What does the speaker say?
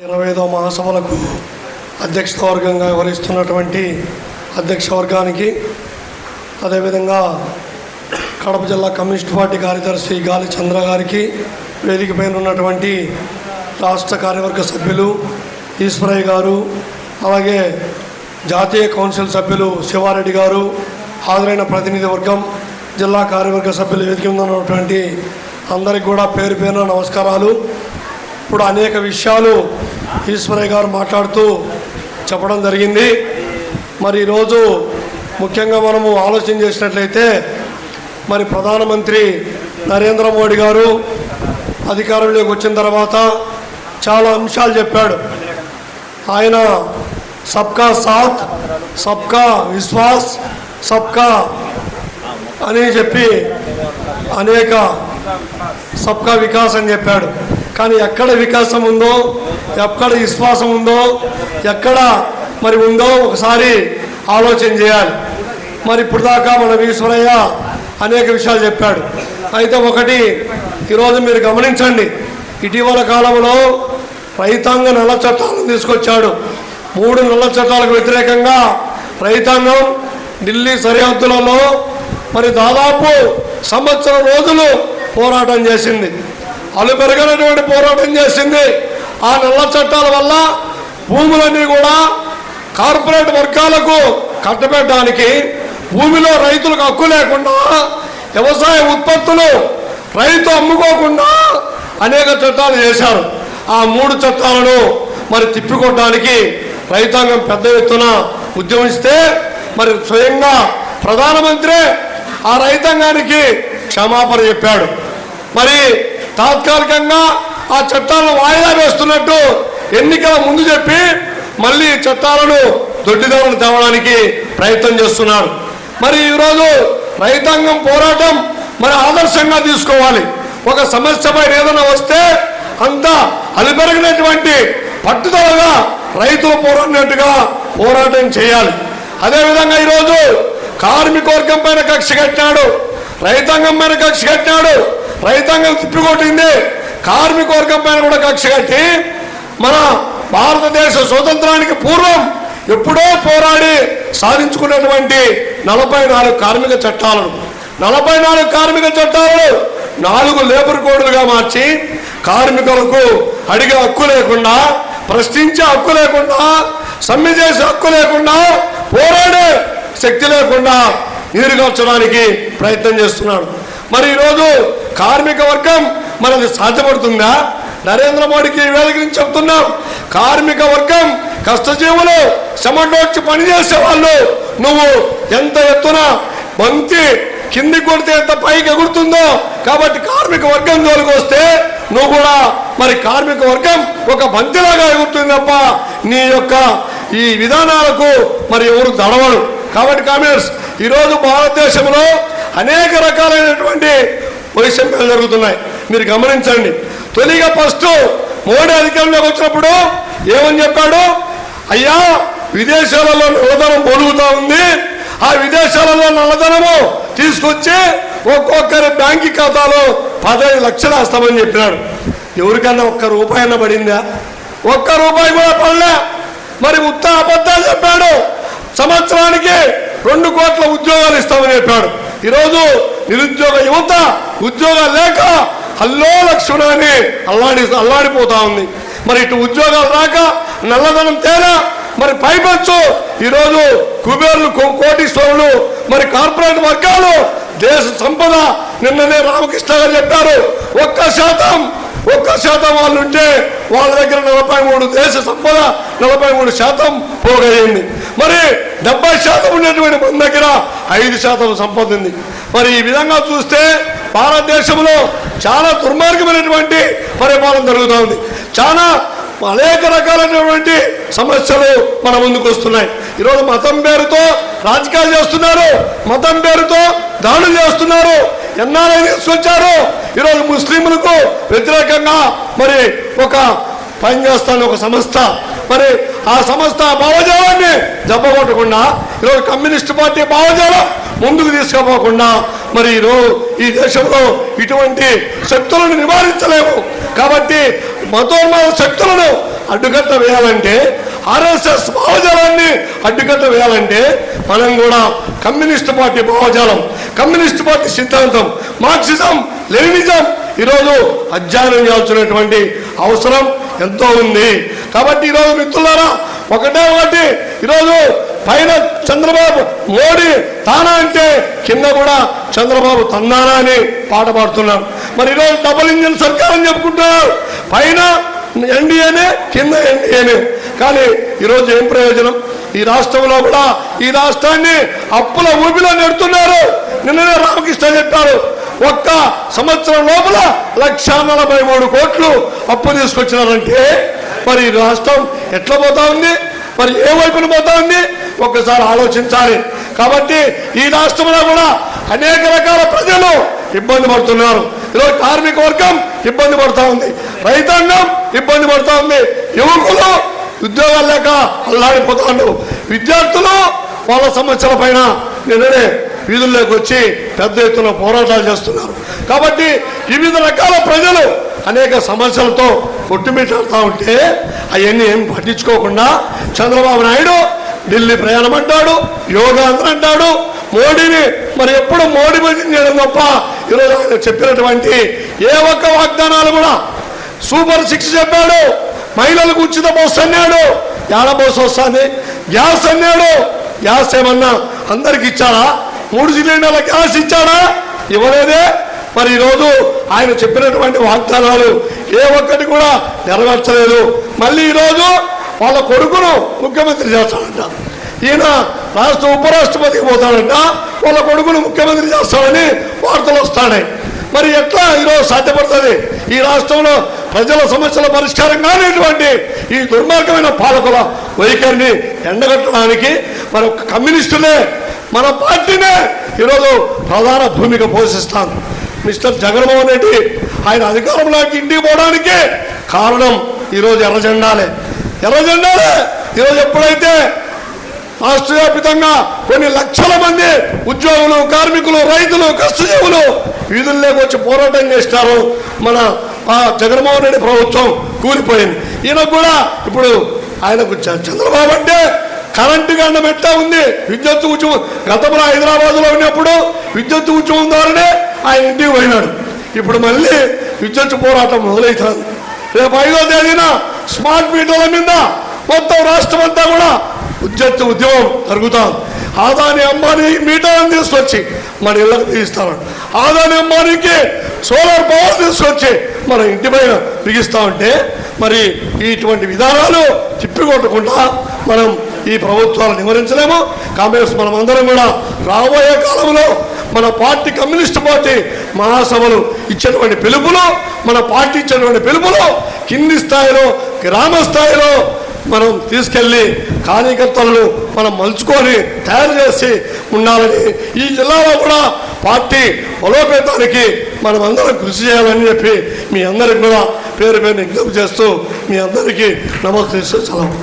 ఇరవై ఐదో మహాసభలకు అధ్యక్షత వర్గంగా వ్యవహరిస్తున్నటువంటి అధ్యక్ష వర్గానికి అదేవిధంగా కడప జిల్లా కమ్యూనిస్ట్ పార్టీ కార్యదర్శి గాలి చంద్ర గారికి వేదిక పైన ఉన్నటువంటి రాష్ట్ర కార్యవర్గ సభ్యులు ఈశ్వరయ్య గారు అలాగే జాతీయ కౌన్సిల్ సభ్యులు శివారెడ్డి గారు హాజరైన ప్రతినిధి వర్గం జిల్లా కార్యవర్గ సభ్యులు వేదిక ఉన్నటువంటి అందరికి కూడా పేరు పేరున నమస్కారాలు. ఇప్పుడు అనేక విషయాలు ఈశ్వరయ్య గారు మాట్లాడుతూ చెప్పడం జరిగింది. మరి ఈరోజు ముఖ్యంగా మనము ఆలోచన చేసినట్లయితే మరి ప్రధానమంత్రి నరేంద్ర మోడీ గారు అధికారంలోకి వచ్చిన తర్వాత చాలా అంశాలు చెప్పాడు. ఆయన సబ్కా సాత్ సబ్కా విశ్వాస్ సబ్కా అని చెప్పి అనేక సబ్కా వికాస్ అని చెప్పాడు. కానీ ఎక్కడ వికాసం ఉందో ఎక్కడ విశ్వాసం ఉందో ఎక్కడ మరి ఉందో ఒకసారి ఆలోచన చేయాలి. మరి ఇప్పుడు దాకా మన ఈశ్వరయ్య అనేక విషయాలు చెప్పాడు. అయితే ఒకటి ఈరోజు మీరు గమనించండి ఇటీవల కాలంలో రైతాంగ నల్ల చట్టాలను తీసుకొచ్చాడు. మూడు నల్ల చట్టాలకు వ్యతిరేకంగా రైతాంగం ఢిల్లీ సరిహద్దులలో మరి దాదాపు సంవత్సరం రోజులు పోరాటం చేసింది. అలుపెరగనటువంటి పోరాటం చేసింది. ఆ నల్ల చట్టాల వల్ల భూములన్నీ కూడా కార్పొరేట్ వర్గాలకు కట్టబెట్టడానికి భూమిలో రైతులకు హక్కు లేకుండా వ్యవసాయ ఉత్పత్తులు రైతు అమ్ముకోకుండా అనేక చట్టాలు చేశారు. ఆ మూడు చట్టాలను మరి తిప్పికొట్టడానికి రైతాంగం పెద్ద ఎత్తున ఉద్యమిస్తే మరి స్వయంగా ప్రధానమంత్రి ఆ రైతాంగానికి క్షమాపణ చెప్పాడు. మరి తాత్కాలికంగా ఆ చట్టాలను వాయిదా వేస్తున్నట్టు ఎన్నికల ముందు చెప్పి మళ్ళీ చట్టాలను దొడ్డిదారులు తేవడానికి ప్రయత్నం చేస్తున్నారు. మరి ఈరోజు రైతాంగం పోరాటం మరి ఆదర్శంగా తీసుకోవాలి. ఒక సమస్య పైన ఏదైనా వస్తే అంత అలిపెరగినటువంటి పట్టుదలగా రైతులు పోరాడినట్టుగా పోరాటం చేయాలి. అదేవిధంగా ఈరోజు కార్మికవర్గం పైన కక్ష కట్టినాడు రైతాంగం పైన కక్ష కట్టినాడు రైతాంగం తిప్పికొట్టింది. కార్మిక వర్గం పైన కూడా కక్ష కట్టి మన భారతదేశ స్వతంత్రానికి పూర్వం ఎప్పుడో పోరాడి సాధించుకున్నటువంటి నలభై నాలుగు కార్మిక చట్టాలను. నలభై నాలుగు కార్మిక చట్టాలను నాలుగు లేబర్ కోడ్లుగా మార్చి కార్మికులకు అడిగే హక్కు లేకుండా ప్రశ్నించే హక్కు లేకుండా సమ్మె చేసే హక్కు లేకుండా పోరాడే శక్తి లేకుండా నీరుగార్చడానికి ప్రయత్నం చేస్తున్నాడు. మరి ఈరోజు కార్మిక వర్గం మనది సాధ్యపడుతుందా? నరేంద్ర మోడీకి ఈ వేదిక నుంచి చెప్తున్నాం. కార్మిక వర్గం కష్టజీవులు చెమటోడ్చి పనిచేసే వాళ్ళు. నువ్వు ఎంత ఎత్తున బంతి కింది కొడితే ఎంత పైకి ఎగురుతుందో కాబట్టి కార్మిక వర్గం జోలికి వస్తే నువ్వు కూడా మరి కార్మిక వర్గం ఒక బంతిలాగా ఎగురుతుంది తప్ప నీ యొక్క ఈ విధానాలకు మరి ఎవరు దడవడు. కాబట్టి కామెంట్స్ ఈరోజు భారతదేశంలో అనేక రకాలైనటువంటి వైషమ్యాలు జరుగుతున్నాయి. మీరు గమనించండి. తొలిగా ఫస్ట్ మోడీ అధికారంలోకి వచ్చినప్పుడు ఏమని చెప్పాడు? అయ్యా విదేశాలలో నల్లధనం పొలుగుతా ఉంది. ఆ విదేశాలలో నల్లధనము తీసుకొచ్చి ఒక్కొక్కరి బ్యాంక్ ఖాతాలో పదహైదు లక్షలు వేస్తామని చెప్పినాడు. ఎవరికన్నా ఒక్క రూపాయి పడిందా? ఒక్క రూపాయి కూడా పడలే. మరి ఉత్త అబద్ధాలు చెప్పాడు. సంవత్సరానికి రెండు కోట్ల ఉద్యోగాలు ఇస్తామని చెప్పాడు. ఈరోజు నిరుద్యోగ యువత ఉద్యోగాలు లేక హల్లో లక్ష్మణ అల్లాడి అల్లాడిపోతా ఉంది. మరి ఇటు ఉద్యోగాలు రాక నల్లధనం తేలా మరి పైపచ్చు. ఈరోజు కుబేరులు కో- కోటీశ్వరులు మరి కార్పొరేట్ వర్గాలు దేశ సంపద నిన్ననే రామకృష్ణ గారు చెప్పారు. ఒక్క శాతం ఒక్క శాతం వాళ్ళు ఉంటే వాళ్ళ దగ్గర నలభై మూడు దేశ సంపద నలభై మూడు శాతం పోగయ్యింది. మరి డెబ్బై శాతం ఉన్నటువంటి మన దగ్గర ఐదు శాతం సంపద ఉంది. మరి ఈ విధంగా చూస్తే భారతదేశంలో చాలా దుర్మార్గమైనటువంటి పరిపాలన జరుగుతూ ఉంది. చాలా అనేక రకాలైనటువంటి సమస్యలు మన ముందుకు వస్తున్నాయి. ఈరోజు మతం పేరుతో రాజకీయాలు చేస్తున్నారు మతం పేరుతో దాడులు చేస్తున్నారు ఎన్నాళ్ళని తీసుకొచ్చారు ఈరోజు ముస్లింలకు వ్యతిరేకంగా మరి ఒక పనిచేస్తాను ఒక సంస్థ. మరి ఆ సంస్థ భావజాలాన్ని జబ్బగొట్టకుండా ఈరోజు కమ్యూనిస్ట్ పార్టీ భావజాలం ముందుకు తీసుకుపోకుండా మరి ఈరోజు ఈ దేశంలో ఇటువంటి శక్తులను నివారించలేము. కాబట్టి మతోన్మాద శక్తులను అడ్డుకట్ట వేయాలంటే ఆర్ఎస్ఎస్ భావజాలాన్ని అడ్డుకట్ట వేయాలంటే మనం కూడా కమ్యూనిస్ట్ పార్టీ భావజాలం కమ్యూనిస్ట్ పార్టీ సిద్ధాంతం మార్క్సిజం లెనినిజం ఈరోజు అధ్యయనం చేయాల్సినటువంటి అవసరం ఎంతో ఉంది. కాబట్టి ఈరోజు మిత్రులారా ఒకటే ఒకటి ఈరోజు పైన చంద్రబాబు మోడీ తానా అంటే కింద కూడా చంద్రబాబు తన్నానా అని పాట పాడుతున్నారు. మరి ఈరోజు డబుల్ ఇంజిన్ సర్కార్ అని చెప్పుకుంటున్నారు. పైన ఎన్డీఏనే కింద ఎన్డీఏనే. కానీ ఈరోజు ఏం ప్రయోజనం? ఈ రాష్ట్రంలో కూడా ఈ రాష్ట్రాన్ని అప్పుల ఊపిలో నెడుతున్నారు. నిన్ననే రామకృష్ణ చెప్పారు ఒక్క సంవత్సరం లోపల లక్ష నలభై మూడు కోట్లు అప్పు తీసుకొచ్చినారంటే మరి ఈ రాష్ట్రం ఎట్లా పోతా ఉంది? మరి ఏ వైపున పోతా ఉంది? ఒక్కసారి ఆలోచించాలి. కాబట్టి ఈ రాష్ట్రంలో కూడా అనేక రకాల ప్రజలు ఇబ్బంది పడుతున్నారు. ఈరోజు కార్మిక వర్గం ఇబ్బంది పడుతూ ఉంది. రైతాంగం ఇబ్బంది పడుతూ ఉంది. యువకులు ఉద్యోగాలు లేక అల్లాడిపోతాడు. విద్యార్థులు వాళ్ళ సమస్యల పైన నిన్ననే వీధుల్లోకి వచ్చి పెద్ద ఎత్తున పోరాటాలు చేస్తున్నారు. కాబట్టి వివిధ రకాల ప్రజలు అనేక సమస్యలతో కొట్టుమిట్టాడుతూ ఉంటే అవన్నీ ఏం పట్టించుకోకుండా చంద్రబాబు నాయుడు ఢిల్లీ ప్రయాణం అంటాడు యోగాంధ్ర అంటాడు మోడీని మరి ఎప్పుడు మోడీ భజన చేయడం తప్ప ఈరోజు ఆయన చెప్పినటువంటి ఏ ఒక్క వాగ్దానాలు కూడా సూపర్ సిక్స్ చెప్పాడు. మహిళలకు ఉచిత బస్సు అన్నాడు ఏడ బస్సు వస్తుంది? గ్యాస్ అన్నాడు గ్యాస్ ఏమన్నా అందరికి ఇచ్చాడా? మూడు సిలిండర్ల గ్యాస్ ఇచ్చాడా? ఇవ్వలేదే. మరి ఈరోజు ఆయన చెప్పినటువంటి వాగ్దానాలు ఏ ఒక్కటి కూడా నెరవేర్చలేదు. మళ్ళీ ఈరోజు వాళ్ళ కొడుకును ముఖ్యమంత్రి చేస్తాడంట. ఈయన రాష్ట్ర ఉపరాష్ట్రపతికి పోతాడంట. వాళ్ళ కొడుకును ముఖ్యమంత్రి చేస్తాడని వార్తలు వస్తాయి మరి ఎట్లా ఈరోజు సాధ్యపడుతుంది? ఈ రాష్ట్రంలో ప్రజల సమస్యల పరిష్కారం కానిటువంటి ఈ దుర్మార్గమైన పాలకుల వైఖరిని ఎండగట్టడానికి మరి కమ్యూనిస్టులే మన పార్టీనే ఈరోజు ప్రధాన భూమిక పోషిస్తాను మిస్టర్ జగన్మోహన్ రెడ్డి ఆయన అధికారంలోకి ఇంటికి పోవడానికి కారణం ఈరోజు ఎర్రజెండాలే. ఎర్రజెండాలే! ఈరోజు ఎప్పుడైతే రాష్ట్ర వ్యాప్తంగా కొన్ని లక్షల మంది ఉద్యోగులు కార్మికులు రైతులు కష్టజీవులు వీధుల్లోకి వచ్చి పోరాటం చేస్తారు. మన ఆ జగన్మోహన్ రెడ్డి ప్రభుత్వం కూలిపోయింది. ఈయన కూడా ఇప్పుడు ఆయనకు చంద్రబాబు అంటే కరెంటు గండం ఎట్లా ఉంది. విద్యుత్ ఉద్యమం గతంలో హైదరాబాద్లో ఉన్నప్పుడు విద్యుత్ ఉద్యమం ద్వారానే ఆయన ఇంటికి పోయినాడు. ఇప్పుడు మళ్ళీ విద్యుత్ పోరాటం మొదలవుతుంది రేపు ఐదో తేదీన స్మార్ట్ మీటర్ల మీద మొత్తం రాష్ట్రం అంతా కూడా ఉద్యత్ ఉద్యమం జరుగుతాం ఆదాని అంబానీ మీటర్ని తీసుకొచ్చి మన ఇళ్ళకి బిగిస్తాడు ఆదాని అంబానీకి సోలార్ పవర్ తీసుకొచ్చి మన ఇంటి పైన బిగిస్తా ఉంటే మరి ఇటువంటి విధానాలు తిప్పికొట్టకుండా మనం ఈ ప్రభుత్వాలు నివారించలేము. కాంగ్రెస్ మనం అందరం కూడా రాబోయే కాలంలో మన పార్టీ కమ్యూనిస్ట్ పార్టీ మహాసభలు ఇచ్చినటువంటి పిలుపులు మన పార్టీ ఇచ్చినటువంటి పిలుపులు కింది స్థాయిలో గ్రామ స్థాయిలో మనం తీసుకెళ్ళి కార్యకర్తలను మనం మలుచుకొని తయారు చేసి ఉండాలని ఈ జిల్లాలో కూడా పార్టీ బలోపేతానికి మనం అందరం కృషి చేయాలని చెప్పి మీ అందరికి కూడా పేరు పేరు విజ్ఞప్తి చేస్తూ మీ అందరికీ నమస్కరిస్తూ సెలవు.